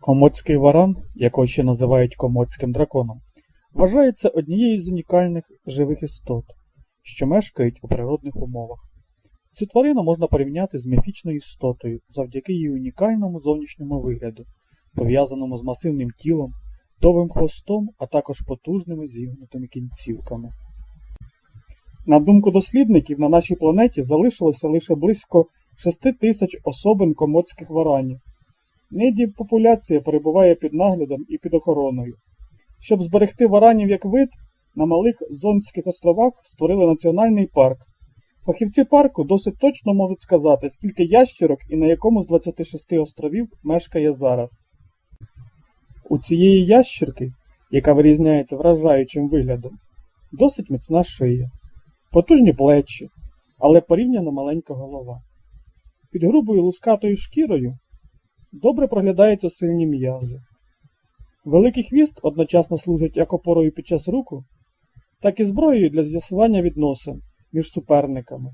Комоцький варан, якого ще називають комоцьким драконом, вважається однією з унікальних живих істот, що мешкають у природних умовах. Цю тварину можна порівняти з міфічною істотою завдяки її унікальному зовнішньому вигляду, пов'язаному з масивним тілом, довгим хвостом, а також потужними зігнутими кінцівками. На думку дослідників, на нашій планеті залишилося лише близько 6 тисяч особин комоцьких варанів. Нині популяція перебуває під наглядом і під охороною. Щоб зберегти варанів як вид, на малих Зонських островах створили національний парк. Фахівці парку досить точно можуть сказати, скільки ящерок і на якому з 26 островів мешкає зараз. У цієї ящерки, яка вирізняється вражаючим виглядом, досить міцна шия, потужні плечі, але порівняно маленька голова. Під грубою лускатою шкірою добре проглядаються сильні м'язи. Великий хвіст одночасно служить як опорою під час руху, так і зброєю для з'ясування відносин між суперниками.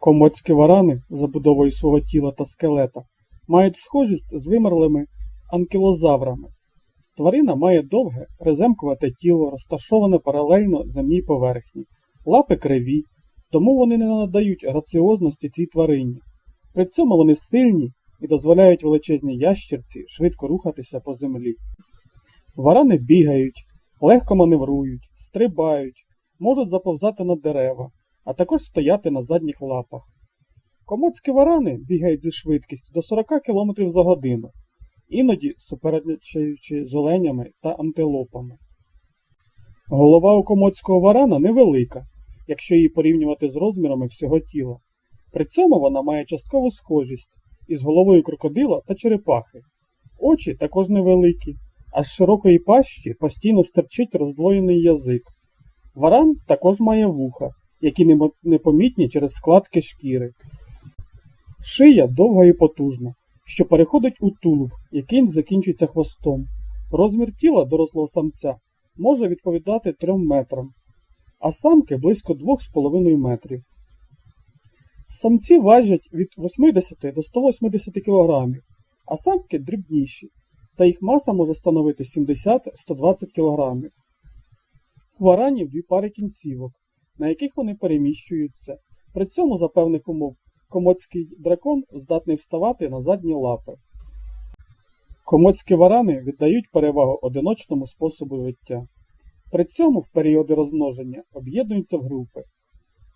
Комоцькі варани, забудовою свого тіла та скелета, мають схожість з вимерлими анкілозаврами. Тварина має довге, приземкувате тіло, розташоване паралельно земній поверхні, лапи криві, тому вони не надають граціозності цій тварині. При цьому вони сильні і дозволяють величезній ящерці швидко рухатися по землі. Варани бігають, легко маневрують, стрибають, можуть заповзати на дерева, а також стояти на задніх лапах. Комоцькі варани бігають зі швидкістю до 40 км за годину, іноді суперечаючи з оленями та антилопами. Голова у комоцького варана невелика, якщо її порівнювати з розмірами всього тіла. При цьому вона має часткову схожість із головою крокодила та черепахи. Очі також невеликі, а з широкої пащі постійно стерчить роздвоєний язик. Варан також має вуха, які непомітні через складки шкіри. Шия довга і потужна, що переходить у тулуб, який закінчується хвостом. Розмір тіла дорослого самця може відповідати 3 метрам, а самки близько 2,5 метрів. Самці важать від 80 до 180 кг, а самки дрібніші, та їх маса може становити 70-120 кг. У варанів дві пари кінцівок, на яких вони переміщуються. При цьому за певних умов комоцький дракон здатний вставати на задні лапи. Комоцькі варани віддають перевагу одиночному способу життя. При цьому в періоди розмноження об'єднуються в групи.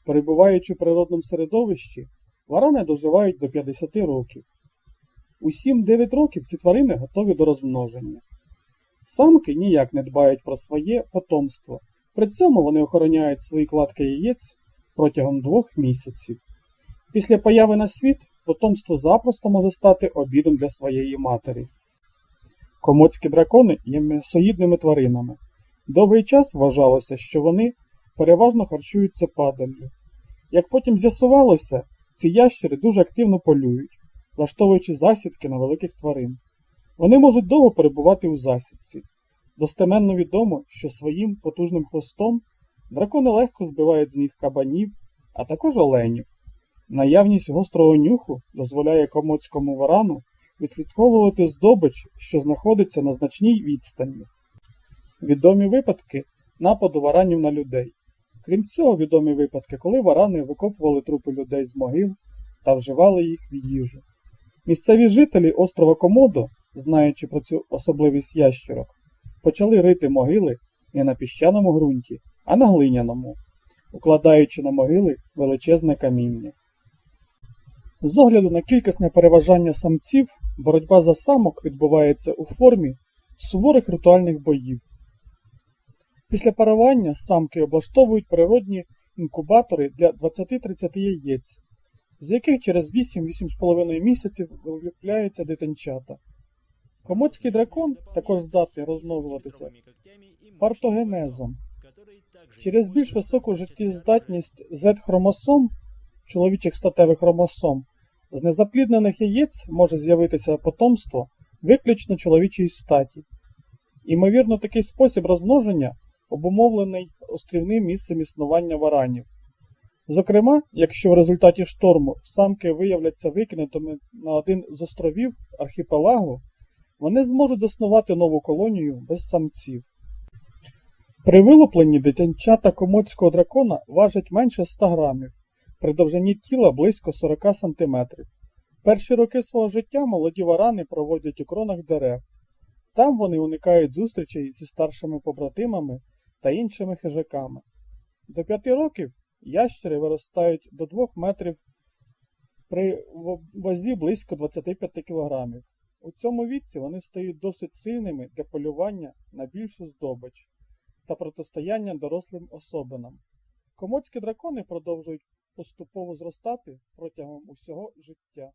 Перебуваючи в природному середовищі, варани доживають до 50 років. У 7-9 років ці тварини готові до розмноження. Самки ніяк не дбають про своє потомство, при цьому вони охороняють свої кладки яєць протягом двох місяців. Після появи на світ потомство запросто може стати обідом для своєї матері. Комоцькі дракони є м'ясоїдними тваринами. Довгий час вважалося, що вони переважно харчуються падаллю. Як потім з'ясувалося, ці ящери дуже активно полюють, влаштовуючи засідки на великих тварин. Вони можуть довго перебувати у засідці. Достеменно відомо, що своїм потужним хвостом дракони легко збивають з ніг кабанів, а також оленів. Наявність гострого нюху дозволяє комоцькому варану відслідковувати здобич, що знаходиться на значній відстані. Відомі випадки нападу варанів на людей. Крім цього, відомі випадки, коли варани викопували трупи людей з могил та вживали їх в їжу. Місцеві жителі острова Комодо, знаючи про цю особливість ящерок, почали рити могили не на піщаному ґрунті, а на глиняному, укладаючи на могили величезне каміння. З огляду на кількісне переважання самців, боротьба за самок відбувається у формі суворих ритуальних боїв. Після парування самки облаштовують природні інкубатори для 20-30 яєць, з яких через 8-8,5 місяців вилупляються дитинчата. Комоцький дракон також здатний розмножуватися партогенезом. Через більш високу життєздатність Z-хромосом, чоловічих статевих хромосом, з незапліднених яєць може з'явитися потомство виключно чоловічої статі. Імовірно, такий спосіб розмноження обумовлений острівним місцем існування варанів. Зокрема, якщо в результаті шторму самки виявляться викинутими на один з островів архіпелагу, вони зможуть заснувати нову колонію без самців. При вилупленні дитинчата комодського дракона важать менше 100 грамів, при довжині тіла близько 40 см. Перші роки свого життя молоді варани проводять у кронах дерев. Там вони уникають зустрічей зі старшими побратимами та іншими хижаками. До п'яти років ящери виростають до 2 метрів при вазі близько 25 кілограмів. У цьому віці вони стають досить сильними для полювання на більшу здобич та протистояння дорослим особинам. Комоцькі дракони продовжують поступово зростати протягом усього життя.